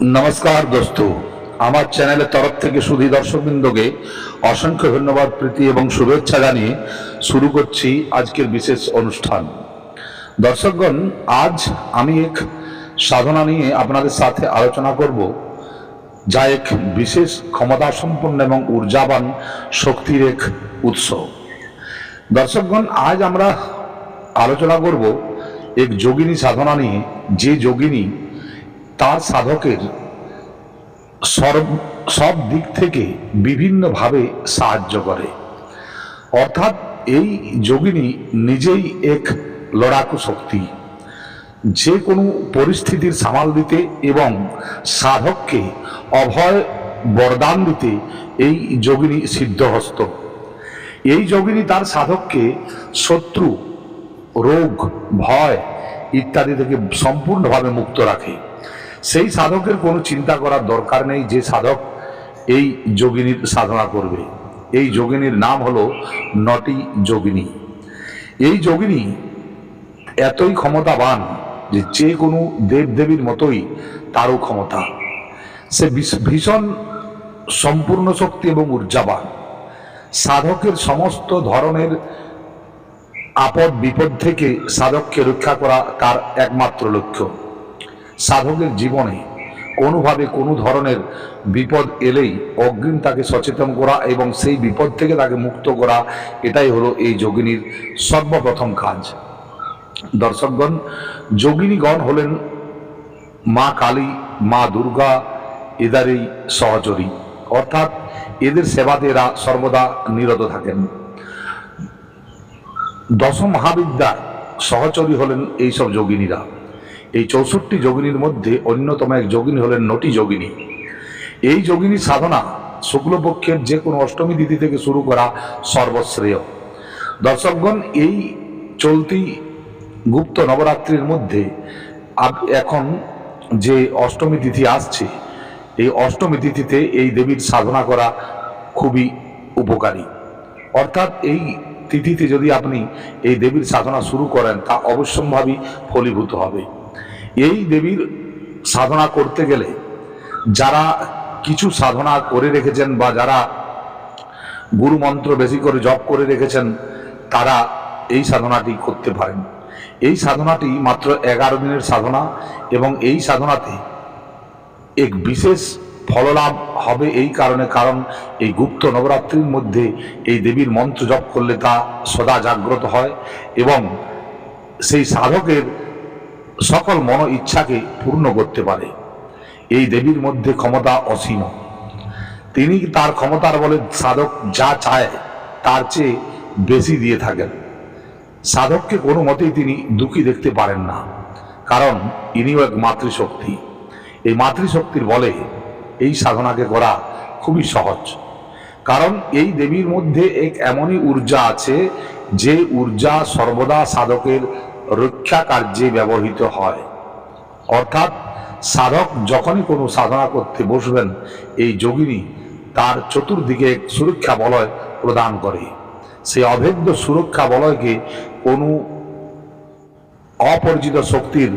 নমস্কার দোস্ত। আমার চ্যানেলের তরফ থেকে সুধী দর্শকবৃন্দকে অসংখ্য ধন্যবাদ, প্রীতি এবং শুভেচ্ছা জানিয়ে শুরু করছি আজকের বিশেষ অনুষ্ঠান। দর্শকগণ, আজ আমি এক সাধনা নিয়ে আপনাদের সাথে আলোচনা করব, যা এক বিশেষ ক্ষমতা সম্পন্ন এবং ঊর্জাবান শক্তির এক উৎস। দর্শকগণ, আজ আমরা আলোচনা করব এক যোগিনী সাধনা নিয়ে। যে যোগিনী তার সাধকের সর্ব, সব দিক থেকে বিভিন্নভাবে সাহায্য করে। অর্থাৎ এই যোগিনী নিজেই এক লড়াকু শক্তি। যে কোনো পরিস্থিতির সামাল দিতে এবং সাধককে অভয় বরদান দিতে এই যোগিনী সিদ্ধহস্ত। এই যোগিনী তার সাধককে শত্রু, রোগ, ভয় ইত্যাদি থেকে সম্পূর্ণভাবে মুক্ত রাখে। সেই সাধকের কোনো চিন্তা করার দরকার নেই, যে সাধক এই যোগিনীর সাধনা করবে। এই যোগিনীর নাম হলো নটি যোগিনী। এই যোগিনী এতই ক্ষমতাবান যে যে কোনো দেবদেবীর মতোই তারও ক্ষমতা। সে ভীষণ সম্পূর্ণ শক্তি এবং ঊর্জাবান। সাধকের সমস্ত ধরনের আপদ বিপদ থেকে সাধককে রক্ষা করা তার একমাত্র লক্ষ্য। সাধকের জীবনে কোনোভাবে কোনো ধরনের বিপদ এলেই অগ্রিম তাকে সচেতন করা এবং সেই বিপদ থেকে তাকে মুক্ত করা, এটাই হলো এই যোগিনীর সর্বপ্রথম কাজ। দর্শকগণ, যোগিনীগণ হলেন মা কালী, মা দুর্গা, এদারেই সহচরী। অর্থাৎ এদের সেবাতে এরা সর্বদা নিরত থাকেন। দশম মহাবিদ্যার সহচরী হলেন এইসব যোগিনীরা। এই চৌষট্টি যোগিনীর মধ্যে অন্যতম এক যোগিনী হলেন নটি যোগিনী। এই যোগিনী সাধনা শুক্লপক্ষের যে কোনো অষ্টমী তিথি থেকে শুরু করা সর্বশ্রেয়। দর্শকগণ, এই চলতি গুপ্ত নবরাত্রির মধ্যে এখন যে অষ্টমী তিথি আসছে, এই অষ্টমী তিথিতে এই দেবীর সাধনা করা খুবই উপকারী। অর্থাৎ এই তিথিতে যদি আপনি এই দেবীর সাধনা শুরু করেন, তা অবশ্যম্ভাবী ফলীভূত হবে। এই দেবীর সাধনা করতে গেলে যারা কিছু সাধনা করে রেখেছেন বা যারা গুরু মন্ত্র বেশি করে জপ করে রেখেছেন, তারা এই সাধনাটি করতে পারেন। এই সাধনাটি মাত্র এগারো দিনের সাধনা এবং এই সাধনাতে এক বিশেষ ফললাভ হবে এই কারণে, কারণ এই গুপ্ত নবরাত্রির মধ্যে এই দেবীর মন্ত্র জপ করলে তা সদা জাগ্রত হয় এবং সেই সাধকের সকল মন ইচ্ছাকে পূর্ণ করতে পারে। এই দেবীর মধ্যে ক্ষমতা অসীম। তিনি তার ক্ষমতার বলে সাধক যা চায়, তার চেয়ে বেশি দিয়ে থাকেন। সাধককে কোনো মতেই তিনি দুঃখী দেখতে পারেন না, কারণ ইনিও এক মাতৃশক্তি। এই মাতৃশক্তির বলে এই সাধনাকে করা খুবই সহজ। কারণ এই দেবীর মধ্যে এক এমনই ঊর্জা আছে যে ঊর্জা সর্বদা সাধকের রক্ষা কার্যে ব্যবহৃত হয়। অর্থাৎ সাধক যখনই কোনো সাধনা করতে বসবেন, এই যোগিনী তার চতুর্দিকে সুরক্ষা বলয় প্রদান করে। সেই অভেদ্য সুরক্ষা বলয়কে কোনো অপরিচিত শক্তির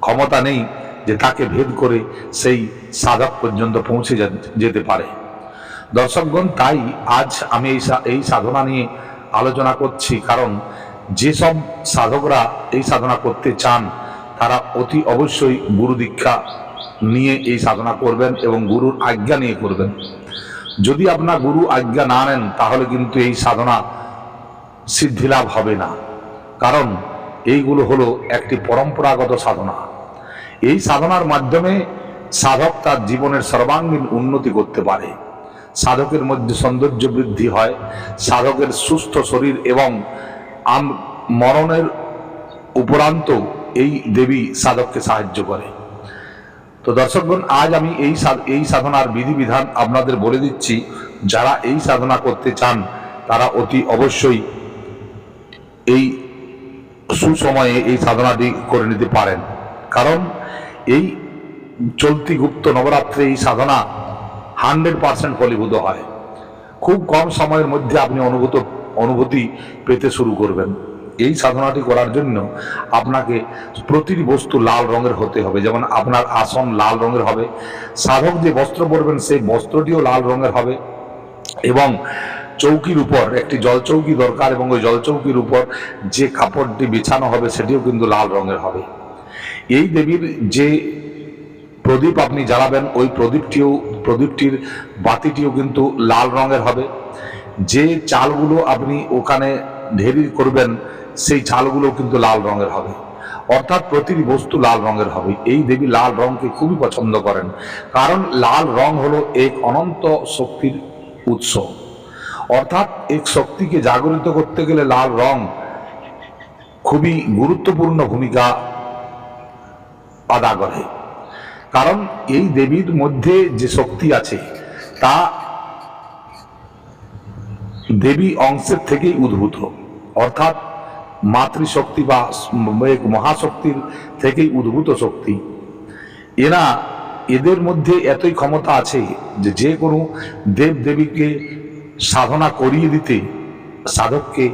ক্ষমতা নেই যে তাকে ভেদ করে সেই সাধক পর্যন্ত পৌঁছে যেতে পারে। দর্শকগণ, তাই আজ আমি এই সাধনা নিয়ে আলোচনা করছি। কারণ যেসব সাধকরা এই সাধনা করতে চান, তারা অতি অবশ্যই গুরু দীক্ষা নিয়ে এই সাধনা করবেন এবং গুরুর আজ্ঞা নিয়ে করবেন। যদি আপনার গুরু আজ্ঞা না নেন, তাহলে কিন্তু এই সাধনা সিদ্ধিলাভ হবে না। কারণ এইগুলো হলো একটি পরম্পরাগত সাধনা। এই সাধনার মাধ্যমে সাধক তার জীবনের সর্বাঙ্গীন উন্নতি করতে পারে। সাধকের মধ্যে সৌন্দর্য বৃদ্ধি হয়, সাধকের সুস্থ শরীর এবং আম মরণের উপরান্ত এই দেবী সাধককে সাহায্য করে। তো দর্শকগণ আজ আমি এই এই সাধনার বিধিবিধান আপনাদের বলে দিচ্ছি, যারা এই সাধনা করতে চান, তারা অতি অবশ্যই এই সুসময়ে এই সাধনাটি করে নিতে পারেন। কারণ এই চলতি গুপ্ত নবরাত্রে এই সাধনা হান্ড্রেড পার্সেন্ট ফলীভূত হয়। খুব কম সময়ের মধ্যে আপনি অনুভূত অনুভূতি পেতে শুরু করবেন। এই সাধনাটি করার জন্য আপনাকে প্রতিটি বস্তু লাল রঙের হতে হবে। যেমন আপনার আসন লাল রঙের হবে। সাধক যে বস্ত্র পরবেন, সেই বস্ত্রটিও লাল রঙের হবে। এবং চৌকির উপর, একটি জলচৌকি দরকার এবং ওই জলচৌকির উপর যে কাপড়টি বিছানো হবে, সেটিও কিন্তু লাল রঙের হবে। এই দেবীর যে প্রদীপ আপনি জ্বালাবেন, ওই প্রদীপটিও, প্রদীপটির বাতিটিও কিন্তু লাল রঙের হবে। যে চালগুলো আপনি ওখানে ঢেরি করবেন, সেই চালগুলো কিন্তু লাল রঙের হবে। অর্থাৎ প্রতিটি বস্তু লাল রঙের হবে। এই দেবী লাল রঙকে খুবই পছন্দ করেন। কারণ লাল রং হলো এক অনন্ত শক্তির উৎস। অর্থাৎ এক শক্তিকে জাগরিত করতে গেলে লাল রং খুবই গুরুত্বপূর্ণ ভূমিকা আদা করে। কারণ এই দেবীর মধ্যে যে শক্তি আছে, তা দেবী অংশের থেকেই উদ্ভূত। অর্থাৎ মাতৃশক্তি বা মহাশক্তির থেকেই উদ্ভূত শক্তি। এরা এদের মধ্যে এতই ক্ষমতা আছে যে যে কোনো দেব দেবীকে সাধনা করিয়ে দিতে সাধককে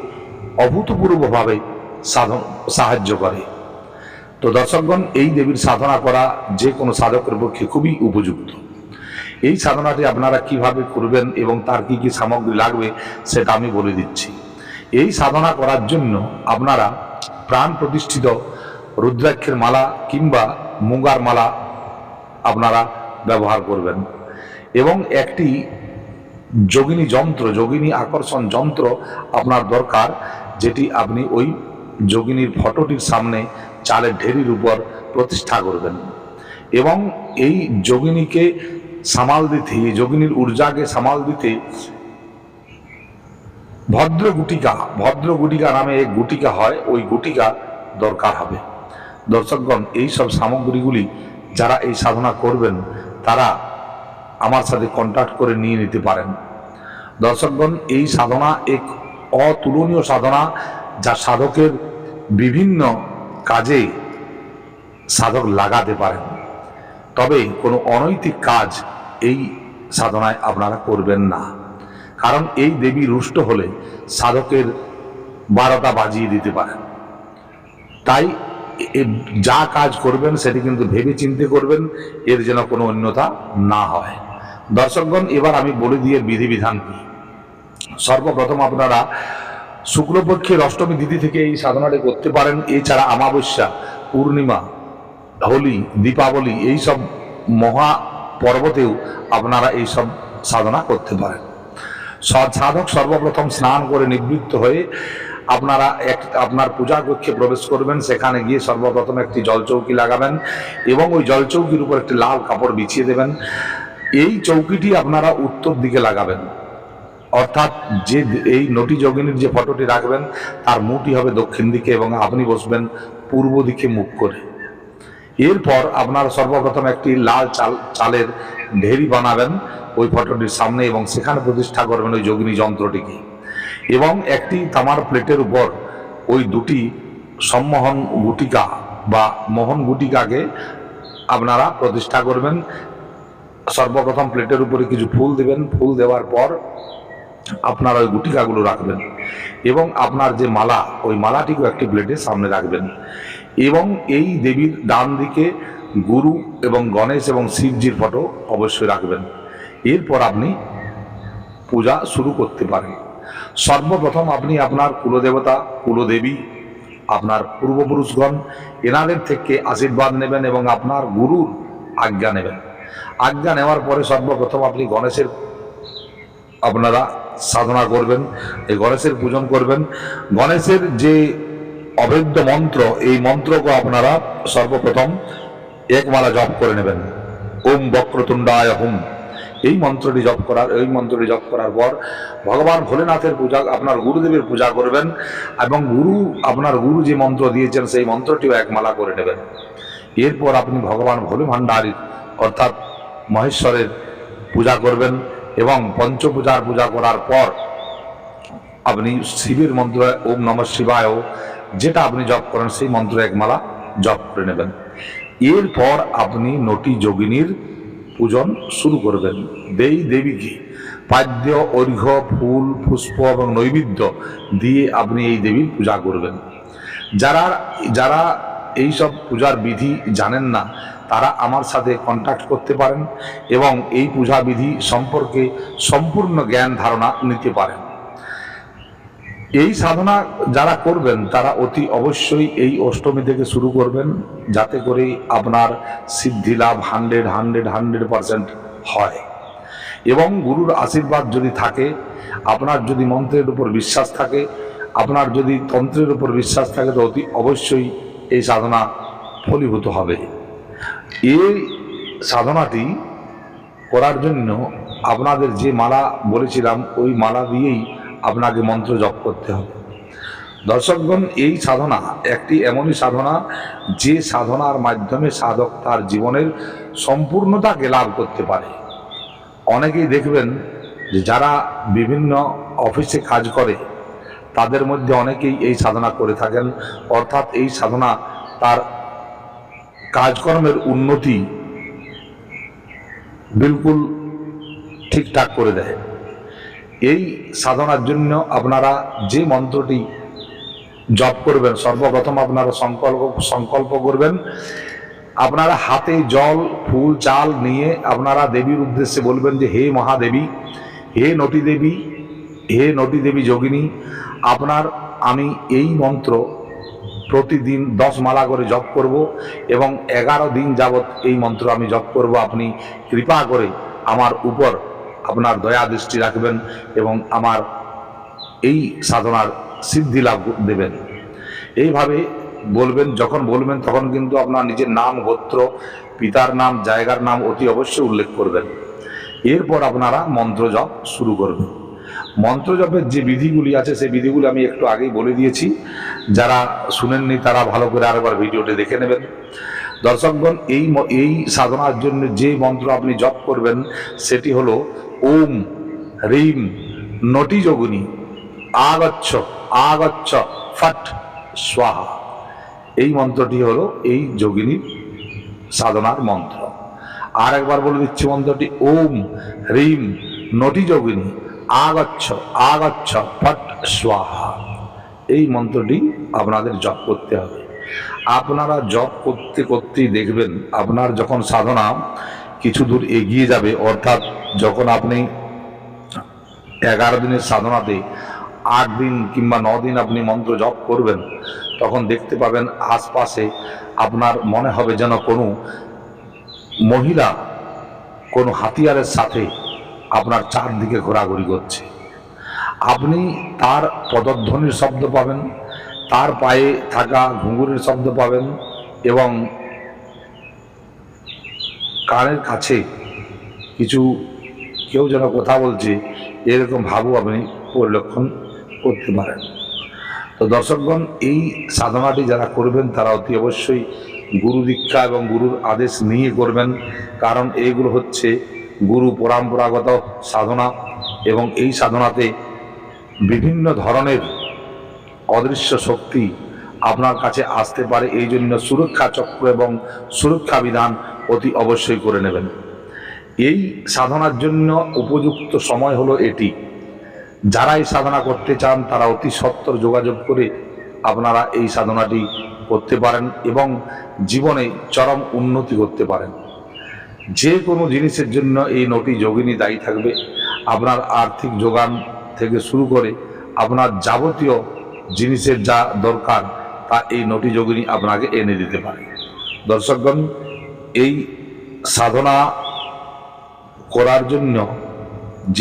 অভূতপূর্বভাবে সাধন, সাহায্য করে। তো দর্শকগণ, এই দেবীর সাধনা করা যে কোনো সাধকের পক্ষে খুবই উপযুক্ত। এই সাধনাটি আপনারা কীভাবে করবেন এবং তার কি কি সামগ্রী লাগবে, সেটা আমি বলে দিচ্ছি। এই সাধনা করার জন্য আপনারা প্রাণ প্রতিষ্ঠিত রুদ্রাক্ষের মালা কিংবা মুগার মালা আপনারা ব্যবহার করবেন। এবং একটি যোগিনী যন্ত্র, যোগিনী আকর্ষণ যন্ত্র আপনার দরকার, যেটি আপনি ওই যোগিনীর ফটোটির সামনে চালের ঢেরির উপর প্রতিষ্ঠা করবেন। এবং এই যোগিনীকে সামাল দিতে, যোগিনীর ঊর্জাকে সামাল দিতে ভদ্র গুটিকা ভদ্র গুটিকা নামে এক গুটিকা হয়, ওই গুটিকা দরকার হবে। দর্শকগণ, এই সব সামগ্রীগুলি যারা এই সাধনা করবেন, তারা আমার সাথে কন্ট্যাক্ট করে নিয়ে নিতে পারেন। দর্শকগণ, এই সাধনা এক অতুলনীয় সাধনা যা সাধকের বিভিন্ন কাজে সাধক লাগাতে পারেন। তবে কোনো অনৈতিক কাজ এই সাধনায় আপনারা করবেন না। কারণ এই দেবী রুষ্ট হলে সাধকের বারোটা বাজিয়ে দিতে পারেন। তাই যা কাজ করবেন সেটি কিন্তু ভেবে চিন্তে করবেন, এর যেন কোনো অন্যতা না হয়। দর্শকগণ, এবার আমি বলে দিয়ে বিধিবিধান কি। সর্বপ্রথম আপনারা শুক্লপক্ষের অষ্টমী তিথি থেকে এই সাধনাটি করতে পারেন। এছাড়া অমাবস্যা, পূর্ণিমা হোলি, দীপাবলি এই সব মহা পর্বতেও আপনারা এই সব সাধনা করতে পারেন। সাধক সর্বপ্রথম স্নান করে নিবৃত্ত হয়ে আপনারা এক, আপনার পূজা কক্ষে প্রবেশ করবেন। সেখানে গিয়ে সর্বপ্রথম একটি জলচৌকি লাগাবেন এবং ওই জলচৌকির উপর একটি লাল কাপড় বিছিয়ে দেবেন। এই চৌকিটি আপনারা উত্তর দিকে লাগাবেন। অর্থাৎ যে, এই নটি যোগিনীর যে ফটোটি রাখবেন, তার মুখটি হবে দক্ষিণ দিকে এবং আপনি বসবেন পূর্ব দিকে মুখ করে। এরপর আপনার সর্বপ্রথম একটি লাল চাল চালের ঢেরি বানাবেন, ওই ফটোটির সামনে এবং সেখানে প্রতিষ্ঠা করবেন ওই যোগিনী যন্ত্রটিকে। এবং একটি তামার প্লেটের উপর ওই দুটি সম্মোহন গুটিকা বা মোহন গুটিকাকে আপনারা প্রতিষ্ঠা করবেন। সর্বপ্রথম প্লেটের উপরে কিছু ফুল দেবেন। ফুল দেওয়ার পর আপনার ওই গুটিকাগুলো রাখবেন এবং আপনার যে মালা, ওই মালাটিকেও একটি প্লেটের সামনে রাখবেন। এবং এই দেবীর ডান দিকে গুরু এবং গণেশ এবং শিবজির ফটো অবশ্যই রাখবেন। এরপর আপনি পূজা শুরু করতে পারেন। সর্বপ্রথম আপনি আপনার কুলদেবতা, কুলদেবী, আপনার পূর্বপুরুষগণ, এনাদের থেকে আশীর্বাদ নেবেন এবং আপনার গুরুর আজ্ঞা নেবেন। আজ্ঞা নেওয়ার পরে সর্বপ্রথম আপনি গণেশের আপনারা সাধনা করবেন, এই গণেশের পূজন করবেন। গণেশের যে অভেদ্য মন্ত্র, এই মন্ত্রকে আপনারা সর্বপ্রথম একমালা জপ করে নেবেন। ওম বক্রতুণ্ডায় হুম। এই মন্ত্রটি জপ করার, এই মন্ত্রটি জপ করার পর ভগবান ভোলেনাথের পূজা, আপনার গুরুদেবের পূজা করবেন এবং গুরু, আপনার গুরু যে মন্ত্র দিয়েছেন, সেই মন্ত্রটিও এক মালা করে নেবেন। এরপর আপনি ভগবান ভোলে ভাণ্ডারীর, অর্থাৎ মহেশ্বরের পূজা করবেন এবং পঞ্চপূজার পূজা করার পর আপনি শিবের মন্ত্র ওম নম শিবায় যেটা আপনি জপ করেন, সেই মন্ত্র এক মালা জপ করে নেবেন। এরপর আপনি নটি যোগিনীর পূজন শুরু করবেন। দেই দেবীকে পাদ্য অর্ঘ্য ফুল, পুষ্প এবং নৈবেদ্য দিয়ে আপনি এই দেবীর পূজা করবেন। যারা যারা এই সব পূজার বিধি জানেন না, তারা আমার সাথে কন্ট্যাক্ট করতে পারেন এবং এই পূজা বিধি সম্পর্কে সম্পূর্ণ জ্ঞান ধারণা নিতে পারেন। এই সাধনা যারা করবেন, তারা অতি অবশ্যই এই অষ্টমী থেকে শুরু করবেন, যাতে করে আপনার সিদ্ধি লাভ হান্ড্রেড হান্ড্রেড হান্ড্রেড পারসেন্ট হয়। এবং গুরুর আশীর্বাদ যদি থাকে, আপনার যদি মন্ত্রের উপর বিশ্বাস থাকে, আপনার যদি তন্ত্রের উপর বিশ্বাস থাকে, তো অতি অবশ্যই এই সাধনা ফলীভূত হবে। এই সাধনাটি করার জন্য আপনাদের যে মালা বলেছিলাম, ওই মালা দিয়েই আপনাকে মন্ত্র জপ করতে হবে। দর্শকগণ, এই সাধনা একটি এমনই সাধনা যে সাধনার মাধ্যমে সাধক তার জীবনের সম্পূর্ণতাকে লাভ করতে পারে। অনেকেই দেখবেন যে যারা বিভিন্ন অফিসে কাজ করে, তাদের মধ্যে অনেকেই এই সাধনা করে থাকেন। অর্থাৎ এই সাধনা তার কাজকর্মের উন্নতি বিলকুল ঠিকঠাক করে দেয়। এই সাধনার জন্য আপনারা যে মন্ত্রটি জপ করবেন, সর্বপ্রথম আপনারা সংকল্প সংকল্প করবেন, আপনারা হাতে জল, ফুল, চাল নিয়ে আপনারা দেবীর উদ্দেশ্যে বলবেন যে, হে মহাদেবী, হে নটি দেবী হে নটি দেবী যোগিনী, আপনার আমি এই মন্ত্র প্রতিদিন দশ মালা করে জপ করব এবং এগারো দিন যাবৎ এই মন্ত্র আমি জপ করব। আপনি কৃপা করে আমার উপর আপনার দয়া দৃষ্টি রাখবেন এবং আমার এই সাধনার সিদ্ধি লাভ দেবেন। এইভাবে বলবেন, যখন বলবেন তখন কিন্তু আপনার নিজের নাম, গোত্র, পিতার নাম, জায়গার নাম অতি অবশ্যই উল্লেখ করবেন। এরপর আপনারা মন্ত্র জপ শুরু করবেন। মন্ত্র জপের যে বিধিগুলি আছে, সেই বিধিগুলি আমি একটু আগেই বলে দিয়েছি। যারা শুনেননি তারা ভালো করে আরেকবার ভিডিওটি দেখে নেবেন। দর্শকগণ, এই এই সাধনার জন্য যে মন্ত্র আপনি জপ করবেন, সেটি হলো ওম রিম নটি যোগুনি। আগচ্ছ আগচ্ছ, ফট, স্বাহা। এই মন্ত্রটি হলো এই যোগিনীর সাধনার মন্ত্র। আর একবার বলে দিচ্ছি মন্ত্রটি, ওম, হ্রিম, নটি যোগিনী, আগচ্ছ আগচ্ছ, ফট, স্বাহা। এই মন্ত্রটি আপনাদের জপ করতে হবে। আপনারা জপ করতে করতেই দেখবেন, আপনার যখন সাধনা কিছু দূর এগিয়ে যাবে, অর্থাৎ যখন আপনি এগারো দিনের সাধনাতে আট দিন কিংবা দিন আপনি মন্ত্র জপ করবেন, তখন দেখতে পাবেন আশপাশে আপনার মনে হবে যেন কোনো মহিলা কোনো হাতিয়ারের সাথে আপনার চারদিকে ঘোরাঘুরি করছে। আপনি তার পদধ্বনির শব্দ পাবেন, তার পায়ে থাকা ঘুঙুরের শব্দ পাবেন এবং কানের কাছে কিছু কেউ যেন কথা বলছে, এরকম ভাবও আপনি পরিলক্ষণ করতে পারেন। তো দর্শকগণ, এই সাধনাটি যারা করবেন, তারা অতি অবশ্যই গুরু দীক্ষা এবং গুরুর আদেশ নিয়ে করবেন, কারণ এইগুলো হচ্ছে গুরু পরম্পরাগত সাধনা এবং এই সাধনাতে বিভিন্ন ধরনের অদৃশ্য শক্তি আপনার কাছে আসতে পারে। এই জন্য সুরক্ষা চক্র এবং সুরক্ষা বিধান অতি অবশ্যই করে নেবেন। এই সাধনার জন্য উপযুক্ত সময় হলো এটি। যারা এই সাধনা করতে চান, তারা অতি সত্তর যোগাযোগ করে আপনারা এই সাধনাটি করতে পারেন এবং জীবনে চরম উন্নতি করতে পারেন। যে কোনো জিনিসের জন্য এই নটি যোগিনী দায়ী থাকবে। আপনার আর্থিক যোগান থেকে শুরু করে আপনার যাবতীয় জিনিসের যা দরকার এই নটি যোগিনী আপনাকে এনে দিতে পারে। দর্শকগণ এই সাধনা করার জন্য যে